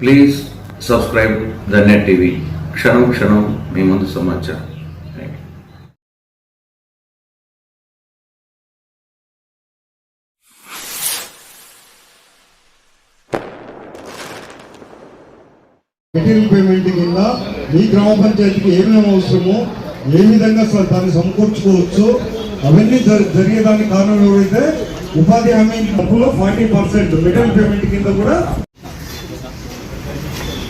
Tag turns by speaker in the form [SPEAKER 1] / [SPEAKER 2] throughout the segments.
[SPEAKER 1] Please subscribe the net TV క్షణం క్షణం మీ ముందు సమాచారం.
[SPEAKER 2] మెటీరియల్ పేమెంట్ కింద మీ గ్రామ పంచాయతీకి ఏమేమి అవసరమో ఏ విధంగా దాన్ని సమకూర్చుకోవచ్చు? అవన్నీ జరిగేదానికి కారణం ఎవరైతే ఉపాధి హామీ డబ్బులో ఫార్టీ పర్సెంట్ మెటీరియల్ పేమెంట్ కింద కూడా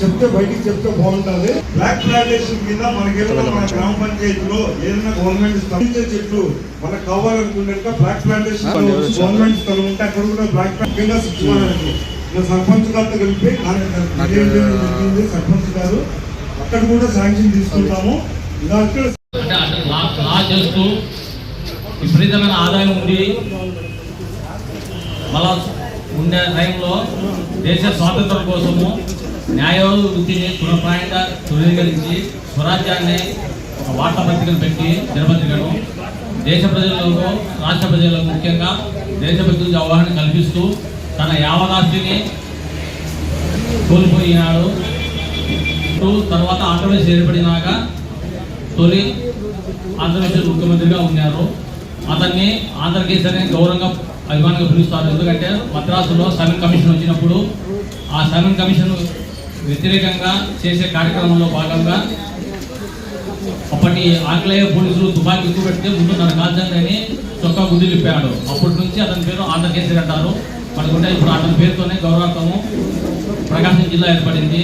[SPEAKER 2] చెప్తే బయటికి చెప్తే బాగుంటుంది. బ్లాక్ ప్లాంటేషన్ కింద మనకేమన్నా మన గ్రామ పంచాయతీలో ఏదైనా గవర్నమెంట్ స్థలించే చెట్లు మనకు కావాలనుకుంటే బ్లాక్ ప్లాంటేషన్ గవర్నమెంట్ స్థలం ఉంటే అక్కడ కూడా బ్లాక్ ఇంకా సర్పంచ్ గారితో కలిపి సర్పంచ్ గారు. అక్కడ కూడా శాంక్షన్ తీసుకుంటాము.
[SPEAKER 3] చేస్తూ విపరీతమైన ఆదాయం ఉండి మళ్ళా ఉండే టైంలో దేశ స్వాతంత్రం కోసము న్యాయ వృత్తిని పునఃప్రాయంగా ధృవీకరించి స్వరాజ్యాన్ని ఒక వార్తాపత్రికను పెట్టి దినపత్రికను దేశ ప్రజలకు రాష్ట్ర ప్రజలకు ముఖ్యంగా దేశ గురించి అవగాహన కల్పిస్తూ తన యావదాస్తిని కోల్పోయినాడు తర్వాత ఆంధ్రప్రదేశ్ ఏర్పడినాక తొలి ఆంధ్రప్రదేశ్ ముఖ్యమంత్రిగా ఉన్నారు. అతన్ని ఆంధ్రకేసరి అనే గౌరవంగా అభిమానంగా పిలుస్తారు. ఎందుకంటే మద్రాసులో సగన్ కమిషన్ వచ్చినప్పుడు ఆ సెవెన్ కమిషన్ వ్యతిరేకంగా చేసే కార్యక్రమంలో భాగంగా అప్పటి ఆంగ్లేయ పోలీసులు తుపాకీ ఎక్కువ పెడితే ముందు నన్ను కాల్చండి చొక్కా గుడ్డి లిప్పాడు అప్పటి నుంచి అతని పేరు ఆంధ్రకేసరి అంటారు. మనకుంటే ఇప్పుడు అతని పేరుతోనే గౌరవార్థము ప్రకాశం జిల్లా ఏర్పడింది.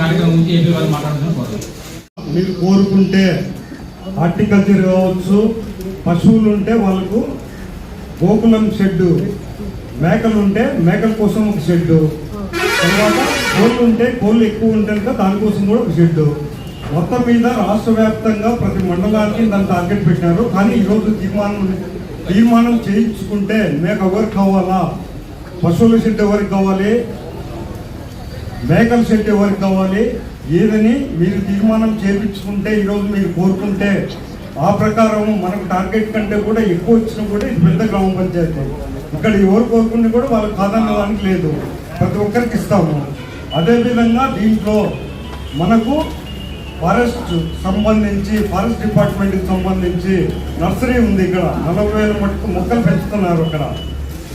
[SPEAKER 3] కార్యక్రమం గురించి ఏపీ వారు మాట్లాడుతున్నారు
[SPEAKER 2] మీరు కోరుకుంటే హార్టికల్చర్ కావచ్చు పశువులు ఉంటే వాళ్ళకు గోకులం షెడ్డు మేకలు ఉంటే మేకల కోసం ఒక షెడ్డు. తర్వాత కోళ్ళు ఉంటే కోళ్ళు ఎక్కువ ఉంటే కనుక దానికోసం కూడా ఒక షెడ్ మొత్తం మీద రాష్ట్ర వ్యాప్తంగా ప్రతి మండలానికి దాన్ని టార్గెట్ పెట్టారు. కానీ ఈరోజు తీర్మానం తీర్మానం చేయించుకుంటే మేక ఎవరికి కావాలా? పశువుల షెడ్ ఎవరికి కావాలి? మేకల షెడ్ ఎవరికి కావాలి? ఏదని మీరు తీర్మానం చేయించుకుంటే ఈరోజు మీరు కోరుకుంటే ఆ ప్రకారం మనకు టార్గెట్ కంటే కూడా ఎక్కువ వచ్చినా కూడా ఇది పెద్ద గ్రామ పంచాయతీ. ఇక్కడ ఎవరు కోరుకుంటే కూడా వాళ్ళకి కాదనడానికి లేదు. ప్రతి ఒక్కరికి ఇస్తాము. అదేవిధంగా దీంట్లో మనకు ఫారెస్ట్ సంబంధించి ఫారెస్ట్ డిపార్ట్మెంట్కి సంబంధించి నర్సరీ ఉంది ఇక్కడ. నలభై వేల మటుకు మొక్కలు పెంచుతున్నారు అక్కడ.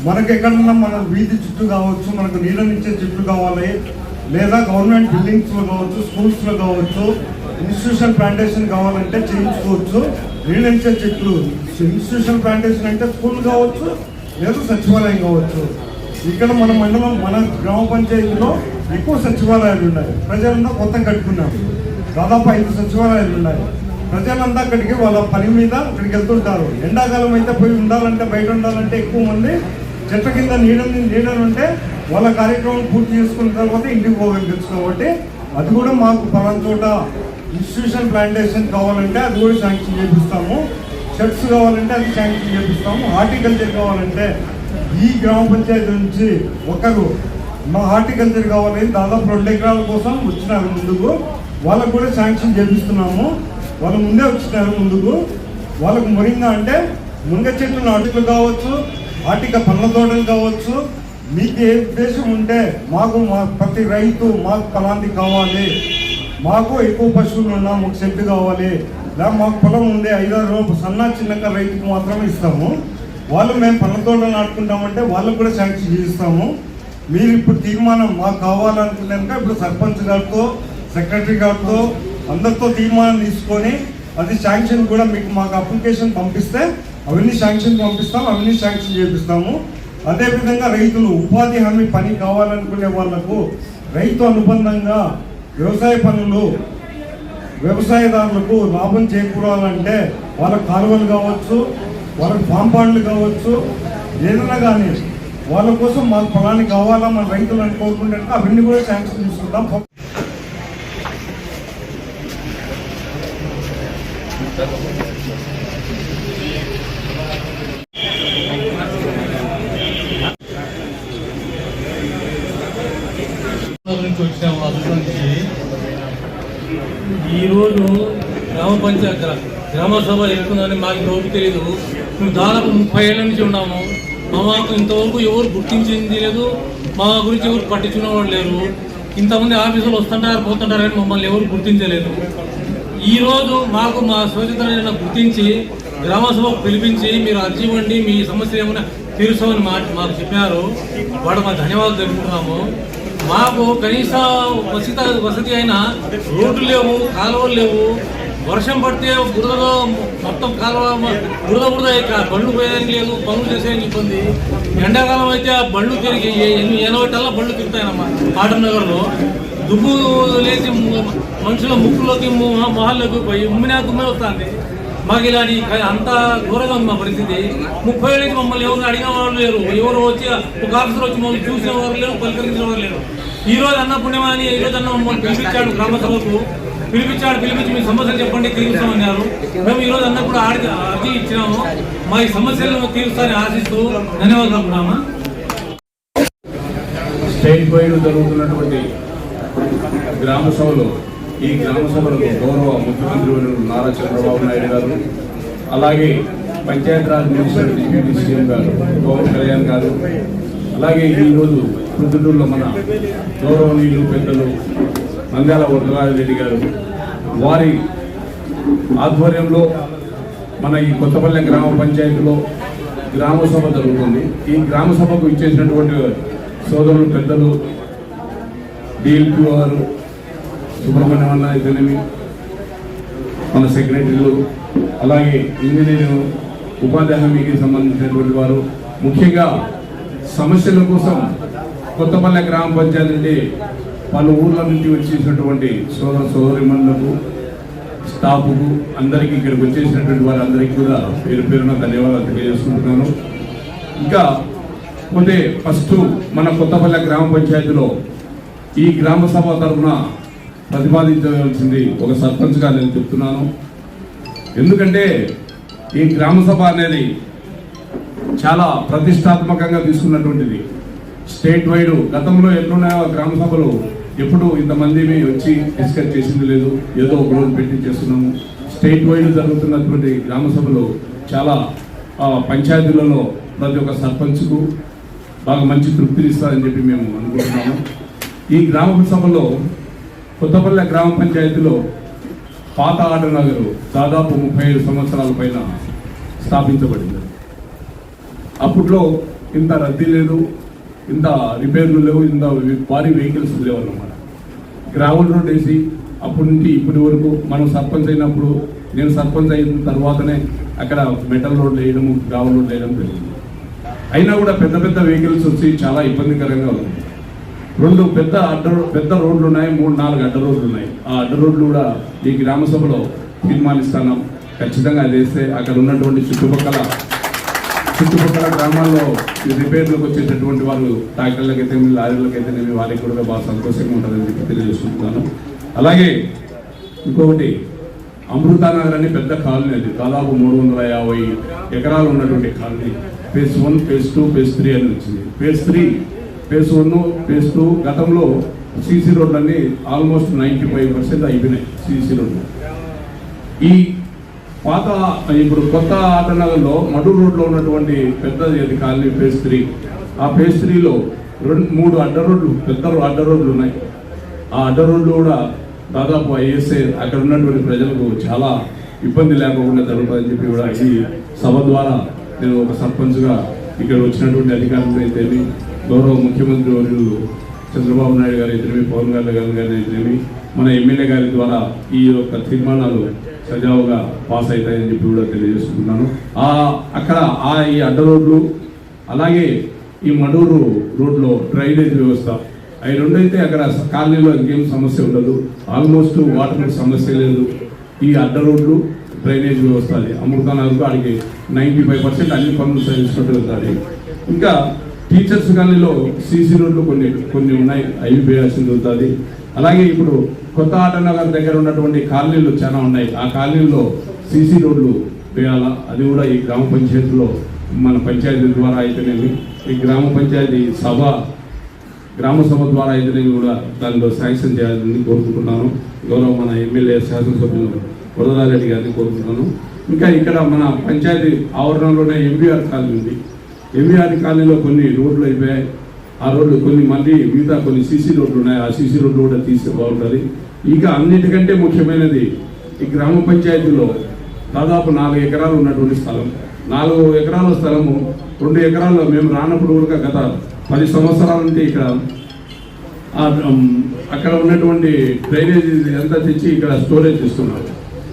[SPEAKER 2] మనకి ఎక్కడన్నా మన వీధి చుట్టూ కావచ్చు మనకు నీడనిచ్చే చెట్లు కావాలి లేదా గవర్నమెంట్ బిల్డింగ్స్లో కావచ్చు స్కూల్స్లో కావచ్చు ఇన్స్టిట్యూషన్ ప్లాంటేషన్ కావాలంటే చేయించుకోవచ్చు. నీడనిచ్చే చెట్లు ఇన్స్టిట్యూషన్ ప్లాంటేషన్ అంటే స్కూల్ కావచ్చు లేదా సచివాలయం కావచ్చు. ఇక్కడ మన మండలం మన గ్రామ పంచాయతీలో ఎక్కువ సచివాలయాలు ఉన్నాయి. ప్రజలంతా కొత్త కట్టుకున్నాం దాదాపు ఐదు సచివాలయాలు ఉన్నాయి. ప్రజలంతా అక్కడికి వాళ్ళ పని మీద అక్కడికి వెళ్తుంటారు. ఎండాకాలం అయితే పోయి ఉండాలంటే బయట ఉండాలంటే ఎక్కువ మంది చెట్ల కింద నీడని నీడనుంటే ఉంటే వాళ్ళ కార్యక్రమం పూర్తి చేసుకున్న తర్వాత ఇంటికి పోగలిగచ్చు కాబట్టి అది కూడా మాకు పలానా చోట ఇన్స్టిట్యూషన్ ప్లాంటేషన్ కావాలంటే అది కూడా శాంక్షన్ చేపిస్తాము. షర్ట్స్ కావాలంటే అది శాంక్షన్ చేపిస్తాము. హార్టికల్చర్ కావాలంటే ఈ గ్రామ పంచాయతీ నుంచి ఒకరు మా హార్టికల్చర్ కావాలి దాదాపు రెండు ఎకరాల కోసం వచ్చినారు ముందుకు. వాళ్ళకు కూడా శాంక్షన్ చేపిస్తున్నాము. వాళ్ళు ముందే వచ్చినారు ముందుకు. వాళ్ళకు మురింగా అంటే మునగ చెట్లు నాటుకలు కావచ్చు ఆటిక పండ్ల తోటలు కావచ్చు. మీకు ఏ ఉద్దేశం ఉంటే మాకు మా ప్రతి రైతు మాకు ఫలాంటి కావాలి. మాకు ఎక్కువ పశువులు ఉన్నా మాకు చెట్టు కావాలి. లేదా మాకు పొలం ఉండే ఐదారు రోజులు సన్న చిన్నగా రైతుకు మాత్రమే ఇస్తాము. వాళ్ళు మేము పండ్ల తోటలు నాటుకుంటామంటే వాళ్ళకు కూడా శాంక్షన్ చేయిస్తాము మీరు ఇప్పుడు తీర్మానం మాకు కావాలనుకున్నాక ఇప్పుడు సర్పంచ్ గారితో సెక్రటరీ గారితో అందరితో తీర్మానం తీసుకొని అది శాంక్షన్ కూడా మీకు మాకు అప్లికేషన్ పంపిస్తే అవన్నీ శాంక్షన్ పంపిస్తాం అవన్నీ శాంక్షన్ చేపిస్తాము. అదేవిధంగా రైతులు ఉపాధి హామీ పని కావాలనుకునే వాళ్ళకు రైతు అనుబంధంగా వ్యవసాయ పనులు వ్యవసాయదారులకు లాభం చేకూరాలంటే వాళ్ళ కాలువలు కావచ్చు వాళ్ళకి కాంపౌండ్లు కావచ్చు ఏదైనా కానీ వాళ్ళ కోసం మాకు పొలానికి కావాలా మన రైతులు అని కోరుకుంటే అవన్నీ కూడా శాంక్షన్ తీసుకుంటాం.
[SPEAKER 4] నుంచి వచ్చాము ఈరోజు గ్రామ పంచాయతీ గ్రామ సభ ఎక్కుతుందని మాకు రోజు తెలియదు మేము దాదాపు ముప్పై ఏళ్ళ నుంచి ఉన్నాము మా మాకు ఇంతవరకు ఎవరు గుర్తించింది లేదు. మా గురించి ఎవరు పట్టించుకునే వాళ్ళు లేరు. ఇంతమంది ఆఫీసులు వస్తుంటారు పోతుంటారు అని మమ్మల్ని ఎవరు గుర్తించలేదు. ఈరోజు మాకు మా శోచితలను గుర్తించి గ్రామసభకు పిలిపించి మీరు అర్జీ ఇవ్వండి మీ సమస్యలు ఏమైనా తీరుస్తామని మా మాకు చెప్పారు. వాడు మా ధన్యవాదాలు తెలుపుతున్నాము. మాకు కనీస వసతి వసతి అయినా రోడ్లు లేవు కాలువలు లేవు. వర్షం పడితే బురదలో మొత్తం కాలువ బురద బురద బండ్లు పోయేదానికి లేదు పనులు చేసేదానికి ఇబ్బంది. ఎండాకాలం అయితే ఆ బండ్లు తిరిగి ఎనభై టల్ల బండ్లు తిరుగుతాయన్నమా ఆటం నగర్లో దుమ్ము లేచి మనుషుల ముక్కులోకి మొహాల్లోకి పోయి ఉమ్మినా దుమ్మే వస్తుంది. మాకు ఇలాంటి అంత ఘోరంగా ఉంది మా పరిస్థితి. ముప్పై ఏళ్ళకి మమ్మల్ని ఎవరు అడిగిన వాళ్ళు లేరు. ఎవరు వచ్చి ఒక ఆఫీసర్ వచ్చి మమ్మల్ని చూసిన వారు లేరు పలకరించిన వారు లేరు. ఈ రోజు అన్న పుణ్యమాని ఈ రోజు అన్న మమ్మల్ని పిలిపించాడు గ్రామ సభకు. పిలిపించాడు పిలిపించి మీ సమస్యలు చెప్పండి తీరుస్తామన్నారు మేము ఈ రోజు అన్న కూడా ఆడి అర్జీ ఇచ్చినాము. మా ఈ సమస్యలను తీరుస్తారని ఆశిస్తూ ధన్యవాదాలు అనుకున్నామా
[SPEAKER 5] స్టేట్ వైడ్ జరుగుతున్నటువంటి గ్రామ సభలు ఈ గ్రామ సభలకు గౌరవ ముఖ్యమంత్రి నారా చంద్రబాబు నాయుడు గారు అలాగే పంచాయతీరాజ్ మినిస్టర్ డిప్యూటీ సీఎం గారు పవన్ కళ్యాణ్ గారు అలాగే ఈరోజు ప్రొద్దుటూరులో మన గౌరవనీయులు పెద్దలు నంద్యాల వరదరాజరెడ్డి గారు వారి ఆధ్వర్యంలో మన ఈ కొత్తపల్లె గ్రామ పంచాయతీలో గ్రామ సభ జరుగుతుంది. ఈ గ్రామ సభకు ఇచ్చేసినటువంటి సోదరులు పెద్దలు డిఎల్పి వారు సుబ్రహ్మణ్యం అన్న ఇతనేమి మన సెక్రటరీలు అలాగే ఇంజనీరింగ్ ఉపాధ్యాయ హామీకి సంబంధించినటువంటి వారు. ముఖ్యంగా సమస్యల కోసం కొత్తపల్లె గ్రామ పంచాయతీ పలు ఊర్ల నుంచి వచ్చేసినటువంటి సోదర సోదరిమణులకు స్టాఫ్కు అందరికీ ఇక్కడికి వచ్చేసినటువంటి వారందరికీ కూడా పేరు పేరున ధన్యవాదాలు తెలియజేసుకుంటున్నాను. ఇంకా పోతే ఫస్ట్ మన కొత్తపల్లె గ్రామ పంచాయతీలో ఈ గ్రామ సభ తరఫున ప్రతిపాదించవలసింది ఒక సర్పంచ్గా నేను చెప్తున్నాను. ఎందుకంటే ఈ గ్రామ సభ అనేది చాలా ప్రతిష్టాత్మకంగా తీసుకున్నటువంటిది. స్టేట్ వైడ్ గతంలో ఎన్నున్నాయో గ్రామ సభలు ఎప్పుడు ఇంతమంది వచ్చి డిస్కస్ చేసింది లేదు. ఏదో ఒక రోజు పెట్టి చేస్తున్నాము. స్టేట్ వైడ్ జరుగుతున్నటువంటి గ్రామ సభలు చాలా ఆ, పంచాయతీలలో ప్రతి ఒక్క సర్పంచ్కు బాగా మంచి తృప్తినిస్తారని చెప్పి మేము అనుకుంటున్నాము. ఈ గ్రామ సభలో కొత్తపల్లె గ్రామ పంచాయతీలో పాత ఆటనగరు దాదాపు ముప్పై ఐదు సంవత్సరాల పైన స్థాపించబడింది. అప్పట్లో ఇంత రద్దీ లేదు ఇంత రిపేర్లు లేవు ఇంత భారీ వెహికల్స్ లేవు అన్నమాట గ్రావెల్ రోడ్ వేసి అప్పటి నుంచి ఇప్పటి వరకు మనం సర్పంచ్ అయినప్పుడు నేను సర్పంచ్ అయిన తర్వాతనే అక్కడ మెటల్ రోడ్ వేయడం గ్రావెల్ రోడ్ వేయడం జరిగింది. అయినా కూడా పెద్ద పెద్ద వెహికల్స్ వచ్చి చాలా ఇబ్బందికరంగా ఉంది. రెండు పెద్ద అడ్డ పెద్ద రోడ్లు ఉన్నాయి మూడు నాలుగు అడ్డ రోడ్లు ఉన్నాయి. ఆ అడ్డ రోడ్లు కూడా ఈ గ్రామ సభలో తీర్మానిస్తున్నాం ఖచ్చితంగా అది వేస్తే అక్కడ ఉన్నటువంటి చుట్టుపక్కల చుట్టుపక్కల గ్రామాల్లో ఈ రిపేర్లకు వచ్చేటటువంటి వాళ్ళు ట్రాక్టర్లకైతే లారీలకైతే వారికి కూడా బాగా సంతోషంగా ఉంటుందని చెప్పి తెలియజేసుకుంటున్నాను. అలాగే ఇంకొకటి అమృతానగర్ అని పెద్ద కాలనీ అది. దాదాపు మూడు వందల యాభై ఎకరాలు ఉన్నటువంటి colony. Phase one phase two phase three అని వచ్చింది. Phase three phase one phase two గతంలో సీసీ రోడ్లన్నీ ఆల్మోస్ట్ నైంటీ ఫైవ్ పర్సెంట్ అయిపోయినాయి సీసీ రోడ్లు. ఈ పాత ఇప్పుడు కొత్త ఆటనగర్లో మడు రోడ్లో ఉన్నటువంటి పెద్దది అది కాలనీ ఫేజ్ త్రీ ఆ ఫేజ్ త్రీలో రెండు మూడు అడ్డ రోడ్లు పెద్ద అడ్డ రోడ్లు ఉన్నాయి. ఆ అడ్డ రోడ్లు కూడా దాదాపు ఐఎస్ఏ అక్కడ ఉన్నటువంటి ప్రజలకు చాలా ఇబ్బంది లేకుండా జరుగుతుందని చెప్పి కూడా ఈ సభ ద్వారా నేను ఒక సర్పంచ్గా ఇక్కడ వచ్చినటువంటి అధికారులు అయితేమి గౌరవ ముఖ్యమంత్రి వర్యులు చంద్రబాబు నాయుడు గారు అయితేమి పవన్ కళ్యాణ్ గారు గారు అయితేనేమి మన ఎమ్మెల్యే గారి ద్వారా ఈ యొక్క తీర్మానాలు సజావుగా పాస్ అవుతాయని చెప్పి కూడా తెలియజేస్తున్నాను ఆ అక్కడ ఆ ఈ అడ్డ రోడ్లు అలాగే ఈ మడూరు రోడ్లో డ్రైనేజ్ వ్యవస్థ. అవి రెండైతే అక్కడ కాలనీలో ఇంకేం సమస్య ఉండదు. ఆల్మోస్ట్ వాటర్ సమస్య లేదు. ఈ అడ్డ రోడ్లు డ్రైనేజ్ వ్యవస్థ అది. అమృతానగర్కు అడిగి నైంటీ ఫైవ్ పర్సెంట్ అన్ని పనులు సహించినట్టు వెళ్తాయి ఇంకా టీచర్స్ కాలనీలో సీసీ రోడ్లు కొన్ని కొన్ని ఉన్నాయి. అవి వేయాల్సింది ఉంటుంది. అలాగే ఇప్పుడు కొత్త ఆటనగర్ దగ్గర ఉన్నటువంటి కాలనీలు చాలా ఉన్నాయి. ఆ కాలనీల్లో సీసీ రోడ్లు వేయాలా? అది కూడా ఈ గ్రామ పంచాయతీలో మన పంచాయతీ ద్వారా అయితేనేమి? ఈ గ్రామ పంచాయతీ సభ గ్రామ సభ ద్వారా అయితేనేమి కూడా దానిలో శాంక్షన్ చేయాలని కోరుకుంటున్నాను. గౌరవ మన ఎమ్మెల్యే శాసనసభ్యులు వరదారెడ్డి గారిని కోరుకుంటున్నాను. ఇంకా ఇక్కడ మన పంచాయతీ ఆవరణలోనే ఎంబీఆర్ కాలనీ ఉంది. ఎంబీఆర్ కాలనీలో కొన్ని రోడ్లు అయిపోయాయి. ఆ రోడ్లు కొన్ని మళ్ళీ మిగతా కొన్ని సీసీ రోడ్లు ఉన్నాయి. ఆ సీసీ రోడ్లు కూడా తీస్తే బాగుంటుంది. ఇంకా అన్నిటికంటే ముఖ్యమైనది ఈ గ్రామ పంచాయతీలో దాదాపు నాలుగు ఎకరాలు ఉన్నటువంటి స్థలం. నాలుగు ఎకరాల స్థలము రెండు ఎకరాల్లో మేము రానప్పుడు కూడా గత పది సంవత్సరాల నుండి ఇక్కడ అక్కడ ఉన్నటువంటి డ్రైనేజ్ అంతా తెచ్చి ఇక్కడ స్టోరేజ్ చేస్తున్నారు.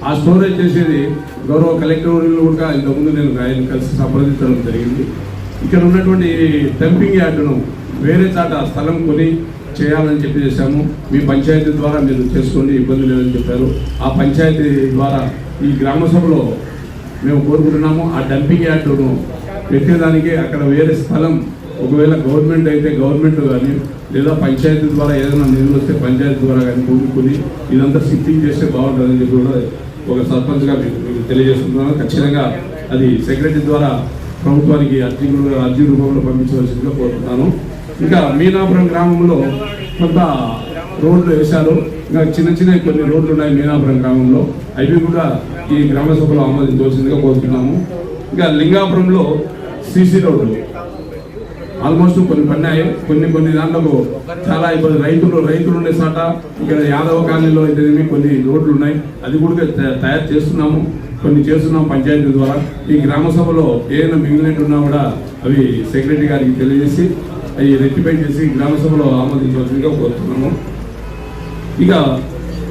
[SPEAKER 5] ఆ స్టోరేజ్ చేసేది గౌరవ కలెక్టర్ కూడా ఇంతకుముందు నేను ఆయన కలిసి సంప్రదించడం జరిగింది. ఇక్కడ ఉన్నటువంటి డంపింగ్ యార్డును వేరే చాట స్థలం కొని చేయాలని చెప్పి చేశాము. మీ పంచాయతీ ద్వారా మీరు చేసుకోండి ఇబ్బంది లేదని చెప్పారు. ఆ పంచాయతీ ద్వారా ఈ గ్రామ సభలో మేము కోరుకుంటున్నాము. ఆ డంపింగ్ యార్డును పెట్టేదానికి అక్కడ వేరే స్థలం ఒకవేళ గవర్నమెంట్ అయితే గవర్నమెంట్ కానీ లేదా పంచాయతీ ద్వారా ఏదైనా నిధులు వస్తే పంచాయతీ ద్వారా కానీ కూడుకుని ఇదంతా సిట్టింగ్ చేస్తే బాగుంటుందని చెప్పి కూడా ఒక సర్పంచ్గా మీకు తెలియజేస్తున్నాను ఖచ్చితంగా అది సెక్రటరీ ద్వారా ప్రభుత్వానికి అర్జీ అర్జీ రూపంలో పంపించవలసిందిగా కోరుతున్నాను ఇంకా మీనాపురం గ్రామంలో కొంత రోడ్లు వేశారు. ఇంకా చిన్న చిన్న కొన్ని రోడ్లు ఉన్నాయి మీనాపురం గ్రామంలో. అవి కూడా ఈ గ్రామ సభలో ఆమోదించవలసిందిగా కోరుతున్నాము. ఇంకా లింగాపురంలో సీసీ రోడ్లు ఆల్మోస్ట్ కొన్ని పన్నాయి. కొన్ని కొన్ని దాంట్లో చాలా ఇబ్బంది రైతులు రైతులు ఉండే సాట ఇక్కడ యాదవ కాలనీలో అయితే కొన్ని రోడ్లు ఉన్నాయి. అది కూడా తయారు చేస్తున్నాము. కొన్ని చేస్తున్నాం పంచాయతీ ద్వారా. ఈ గ్రామ సభలో ఏదైనా మిగిలినట్టు ఉన్నా కూడా అవి సెక్రటరీ గారికి తెలియజేసి అవి రెక్టిఫై చేసి గ్రామ సభలో ఆమోదించవలసిందిగా కోరుతున్నాము. ఇక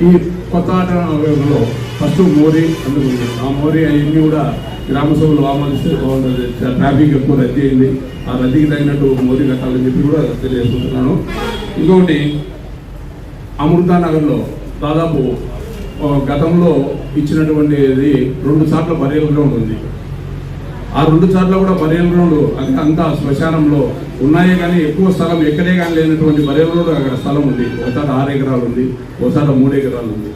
[SPEAKER 5] ఈ కొత్త ఆటలో ఫస్ట్ మోరీ అందుకుంది. ఆ మోరీ అవన్నీ కూడా గ్రామ సభలు ఆమోదిస్తే బాగుంటుంది. ట్రాఫిక్ ఎక్కువ రద్దీ అయింది. ఆ రద్దీకి తగినట్టు మోరీ కట్టాలని చెప్పి కూడా తెలియజేసుకుంటున్నాను. ఇంకొకటి అమృతానగర్లో దాదాపు గతంలో ఇచ్చినటువంటిది రెండు సార్లు బరియల్ ఉంటుంది. ఆ రెండు సార్లు కూడా బరియల్ అంత అంతా శ్మశానంలో ఉన్నాయే కానీ ఎక్కువ స్థలం ఎక్కడే కానీ లేనటువంటి బరియల్ అక్కడ స్థలం ఉంది. ఒకసారి ఆరు ఎకరాలు ఉంది ఒకసారి మూడు ఎకరాలు ఉంది.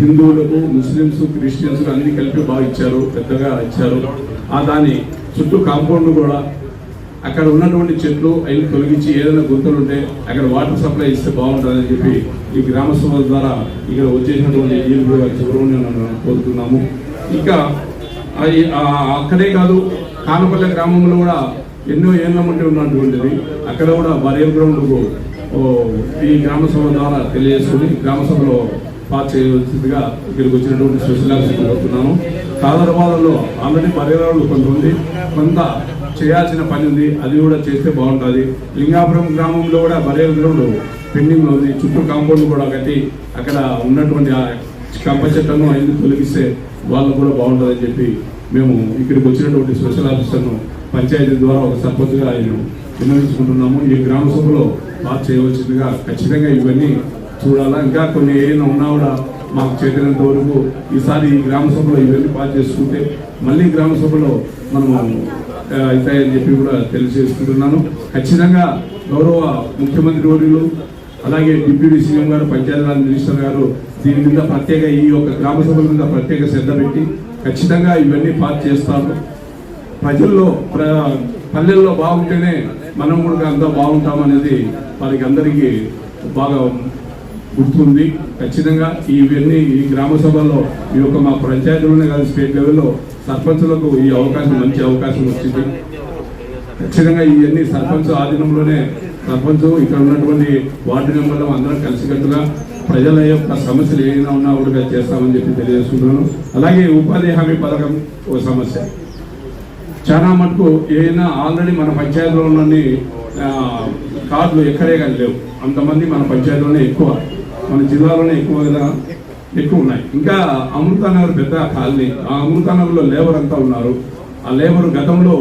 [SPEAKER 5] హిందువులకు ముస్లిమ్స్ క్రిస్టియన్స్ అన్ని కలిపి బాగా ఇచ్చారు పెద్దగా ఇచ్చారు. ఆ దాని చుట్టూ కాంపౌండ్ కూడా అక్కడ ఉన్నటువంటి చెట్లు అవి తొలగించి ఏదైనా గుంతలు ఉంటే అక్కడ వాటర్ సప్లై ఇస్తే బాగుంటుందని చెప్పి ఈ గ్రామ సభల ద్వారా ఇక్కడ వచ్చేసినటువంటి ఈఎల్పీ గారి కోరుతున్నాము. ఇంకా అక్కడే కాదు కానపల్లె గ్రామంలో కూడా ఎన్నో ఏళ్ళ మట్టి ఉన్నటువంటిది. అక్కడ కూడా బరియల్ గ్రౌండ్కు ఈ గ్రామ సభ ద్వారా తెలియజేసుకుని గ్రామ సభలో పాస్ చేయవలసిందిగా ఇక్కడికి వచ్చినటువంటి స్పెషల్ కోరుతున్నాను కాదరవాదంలో ఆల్రెడీ బరియల్ కొంత ఉంది కొంత చేయాల్సిన పని ఉంది అది కూడా చేస్తే బాగుంటుంది. లింగాపురం గ్రామంలో కూడా బరియల్ గ్రౌండ్ పెండింగ్ ఉంది చుట్టూ కాంపౌండ్ కూడా కట్టి అక్కడ ఉన్నటువంటి కంప చెట్లను అన్ని తొలగిస్తే వాళ్ళు కూడా బాగుంటుందని చెప్పి మేము ఇక్కడికి వచ్చినటువంటి స్పెషల్ ఆఫీసర్ను పంచాయతీ ద్వారా ఒక సర్పంచ్గా ఆయన విన్నవించుకుంటున్నాము. ఈ గ్రామ సభలో బాగా చేయవలసిందిగా ఖచ్చితంగా ఇవన్నీ చూడాలా. ఇంకా కొన్ని ఏమైనా ఉన్నా కూడా మాకు చేతినంత వరకు ఈసారి ఈ గ్రామ సభలో ఇవన్నీ పాస్ చేసుకుంటే మళ్ళీ గ్రామ సభలో మనము అవుతాయని చెప్పి కూడా తెలియజేసుకుంటున్నాను. ఖచ్చితంగా గౌరవ ముఖ్యమంత్రి వర్యులు అలాగే డిప్యూటీ సీఎం గారు పంచాయతీరాజ్ మినిస్టర్ గారు దీని మీద ప్రత్యేక ఈ యొక్క గ్రామ సభల మీద ప్రత్యేక శ్రద్ధ పెట్టి ఖచ్చితంగా ఇవన్నీ పాస్ చేస్తారు ప్రజల్లో ప్ర- పల్లెల్లో బాగుంటేనే మనం కూడా అంతా బాగుంటామనేది వారికి అందరికీ బాగా గుర్తుంది. ఖచ్చితంగా ఇవన్నీ ఈ గ్రామ సభల్లో ఈ యొక్క మా పంచాయతీలోనే కాదు స్టేట్ లెవెల్లో సర్పంచులకు ఈ అవకాశం మంచి అవకాశం వచ్చింది. ఖచ్చితంగా ఇవన్నీ సర్పంచ్ ఆధీనంలోనే సర్పంచ్ ఇక్కడ ఉన్నటువంటి వార్డు మెంబర్లు అందరం కలిసికట్టుగా ప్రజల యొక్క సమస్యలు ఏమైనా ఉన్నా కూడా చేస్తామని చెప్పి తెలియజేస్తున్నాను. అలాగే ఉపాధి హామీ పథకం ఒక సమస్య. చాలా మటుకు ఏదైనా ఆల్రెడీ మన పంచాయతీలో ఉన్నన్ని కార్డులు ఎక్కడే కానీ లేవు. అంతమంది మన పంచాయతీలోనే ఎక్కువ. మన జిల్లాలోనే ఎక్కువ ఎక్కువ ఉన్నాయి. ఇంకా అమృతానగర్ పెద్ద కాలనీ ఆ అమృతానగర్లో లేబర్ అంతా ఉన్నారు. ఆ లేబర్ గతంలో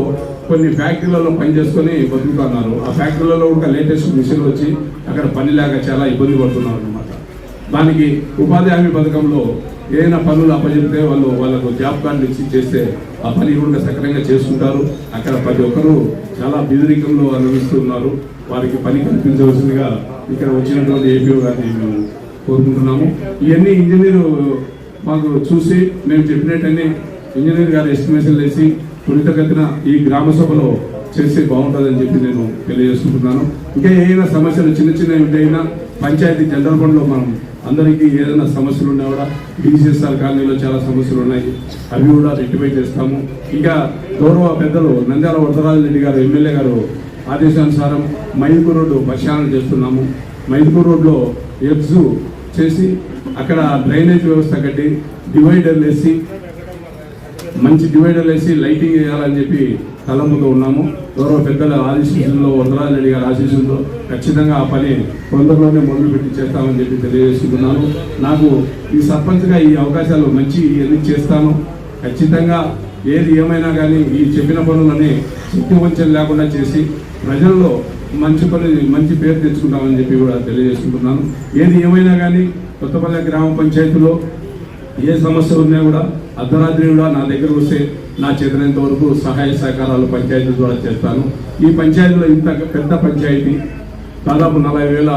[SPEAKER 5] కొన్ని ఫ్యాక్టరీలలో పనిచేసుకొని బతుకుతున్నారు ఆ ఫ్యాక్టరీలలో కూడా లేటెస్ట్ మిషన్ వచ్చి అక్కడ పని లేక చాలా ఇబ్బంది పడుతున్నారు దానికి ఉపాధి హామీ పథకంలో ఏదైనా పనులు అప్పచెప్తే వాళ్ళు వాళ్ళకు జాబ్ కార్డులు ఇచ్చి చేస్తే ఆ పని కూడా సక్రమంగా చేసుకుంటారు అక్కడ ప్రతి ఒక్కరూ చాలా బిదిరికంలో అనుభవిస్తున్నారు వారికి పని కల్పించవలసిందిగా ఇక్కడ వచ్చినటువంటి ఏపీఓ గారిని మేము కోరుకుంటున్నాము. ఇవన్నీ ఇంజనీర్ మాకు చూసి మేము చెప్పినట్టన్నీ ఇంజనీర్ గారు ఎస్టిమేషన్ వేసి త్వరితగతిన ఈ గ్రామ సభలో చేస్తే బాగుంటుందని చెప్పి నేను తెలియజేసుకుంటున్నాను. ఇంకా ఏదైనా సమస్యలు చిన్న చిన్నవి ఉంటైనా పంచాయతీ జనరల్ ఫండ్లో మనం అందరికీ ఏదైనా సమస్యలు ఉన్నా కూడా డిసిఎస్ఆర్ కాలనీలో చాలా సమస్యలు ఉన్నాయి. అవి కూడా రెక్టిఫై చేస్తాము. ఇంకా గౌరవ పెద్దలు నంద్యాల వరదరాజు రెడ్డి గారు ఎమ్మెల్యే గారు ఆదేశానుసారం మైదుపూర్ రోడ్డు పరిశీలన చేస్తున్నాము. మైదుపూర్ రోడ్లో ఎగ్స్ చేసి అక్కడ డ్రైనేజ్ వ్యవస్థ కట్టి డివైడర్లు వేసి మంచి డివైడర్లు వేసి లైటింగ్ వేయాలని చెప్పి తలముతో ఉన్నాము. ఎవరో పెద్దల ఆశీస్సుల్లో వరదరాజు రెడ్డి గారి ఆశీస్సులతో ఖచ్చితంగా ఆ పని తొందరలోనే మొదలుపెట్టి చేస్తామని చెప్పి తెలియజేస్తున్నాను నాకు ఈ సర్పంచ్గా ఈ అవకాశాలు మంచి ఇవన్నీ చేస్తాను? ఖచ్చితంగా ఏది ఏమైనా కానీ ఈ చెప్పిన పనులని శక్తి వంచన లేకుండా చేసి ప్రజల్లో మంచి పని మంచి పేరు తెచ్చుకుంటామని చెప్పి కూడా తెలియజేసుకుంటున్నాను. ఏది ఏమైనా కానీ కొత్తపల్లి గ్రామ పంచాయతీలో ఏ సమస్య ఉన్నా కూడా అర్ధరాత్రి కూడా నా దగ్గర వస్తే నా చేతనంత వరకు సహాయ సహకారాలు పంచాయతీ ద్వారా చేస్తాను. ఈ పంచాయతీలో ఇంత పెద్ద పంచాయతీ దాదాపు నలభై వేల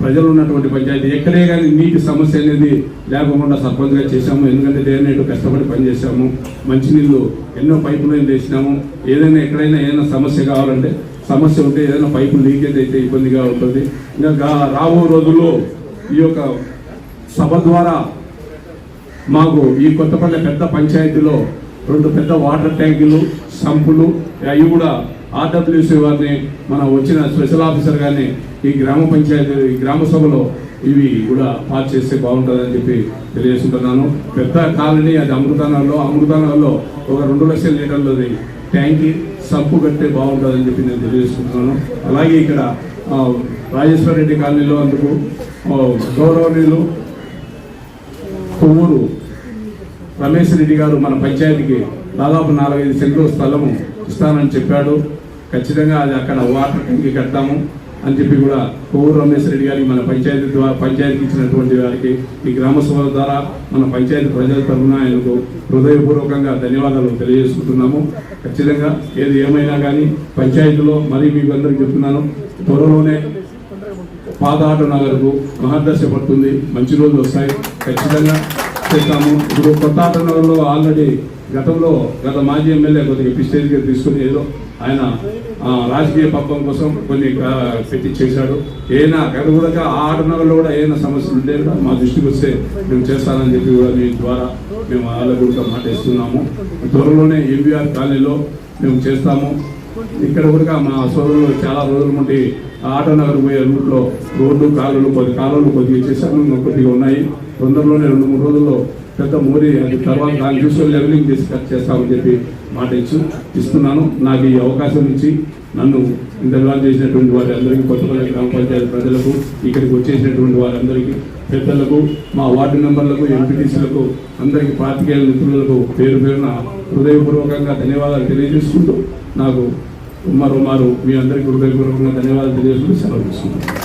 [SPEAKER 5] ప్రజలు ఉన్నటువంటి పంచాయతీ. ఎక్కడే కానీ నీటి సమస్య అనేది లేకుండా సర్పంచ్గా చేశాము. ఎందుకంటే డే నైట్ కష్టపడి పనిచేసాము మంచినీళ్ళు ఎన్నో పైపులు లైన్ వేసినాము ఏదైనా ఎక్కడైనా ఏదైనా సమస్య కావాలంటే సమస్య ఉంటే ఏదైనా పైపు లీకేజ్ అయితే ఇబ్బందిగా ఉంటుంది. ఇంకా రాబో రోజుల్లో ఈ యొక్క సభ ద్వారా మాకు ఈ కొత్తపల్లి పెద్ద పంచాయతీలో రెండు పెద్ద వాటర్ ట్యాంకులు సంపులు అవి కూడా ఆర్డబ్ల్యూసీ వారిని మన వచ్చిన స్పెషల్ ఆఫీసర్ గారిని ఈ గ్రామ పంచాయతీ ఈ గ్రామ సభలో ఇవి కూడా పాస్ చేస్తే బాగుంటుందని చెప్పి తెలియజేసుకుంటున్నాను. పెద్ద కాలనీ అది అమృతానగర్లో అమృతానగర్లో ఒక రెండు లక్షల లీటర్లది ట్యాంకి సంపు కట్టే బాగుంటుందని చెప్పి నేను తెలియజేసుకుంటున్నాను. అలాగే ఇక్కడ రాజేశ్వర రెడ్డి కాలనీలో అందుకు గౌరవనీయులు కొవ్వూరు రమేష్ రెడ్డి గారు మన పంచాయతీకి దాదాపు నాలుగైదు సెంట్లు స్థలము ఇస్తానని చెప్పాడు. ఖచ్చితంగా అది అక్కడ వాటర్ ట్యాంక్ కడతాము అని చెప్పి కూడా కొవ్వూరు రమేష్ రెడ్డి గారికి మన పంచాయతీ ద్వారా పంచాయతీకి ఇచ్చినటువంటి వారికి ఈ గ్రామ సభల ద్వారా మన పంచాయతీ ప్రజల తరఫున ఆయనకు హృదయపూర్వకంగా ధన్యవాదాలు తెలియజేసుకుంటున్నాము. ఖచ్చితంగా ఏది ఏమైనా కానీ పంచాయతీలో మరీ మీకు అందరికీ చెప్తున్నాను. త్వరలోనే పాత ఆటో నగర్కు మహర్దశ పడుతుంది. మంచి రోజులు వస్తాయి. ఖచ్చితంగా చేస్తాము. ఇప్పుడు కొత్త ఆట నగర్లో ఆల్రెడీ గతంలో గత మాజీ ఎమ్మెల్యే కొద్దిగా పిస్టేజ్గా తీసుకుని ఏదో ఆయన రాజకీయ పబ్బం కోసం కొన్ని పెట్టి చేశాడు. ఏదైనా గత కూడా ఆ ఆటనగర్లో కూడా ఏదైనా సమస్యలు ఉంటే కూడా మా దృష్టికి వస్తే మేము చేస్తానని చెప్పి కూడా మీ ద్వారా మేము వాళ్ళ కూడా మాట ఇస్తున్నాము. త్వరలోనే ఎంబీఆర్ కాలనీలో మేము చేస్తాము. ఇక్కడ కూడా మా సోదరులు చాలా రోజుల నుండి ఆటో నగర్ పోయే రూట్లో రోడ్డు కాలువలు కొద్ది కాలువలు కొద్దిగా చేశాను కొద్దిగా ఉన్నాయి. తొందరలోనే రెండు మూడు రోజుల్లో పెద్ద మోడీ అది తర్వాత దాని చూసుకొని లెవెలింగ్ చేసి కట్ చేస్తామని చెప్పి మాట ఇచ్చు ఇస్తున్నాను. నాకు ఈ అవకాశం ఇచ్చి నన్ను ఇంతగా చేసినటువంటి వారి అందరికీ కొత్తపల్లి గ్రామ పంచాయతీ ప్రజలకు ఇక్కడికి వచ్చేసినటువంటి వారందరికీ పెద్దలకు మా వార్డు మెంబర్లకు ఎంపీటీసీలకు అందరికీ పాతికేయుల మిత్రులకు పేరు పేరున హృదయపూర్వకంగా ధన్యవాదాలు తెలియజేసుకుంటూ నాకు మరో మారు మీ అందరికీ హృదయపూర్వకంగా ధన్యవాదాలు తెలియజేసుకుంటూ సెలవు తీసుకుంటాను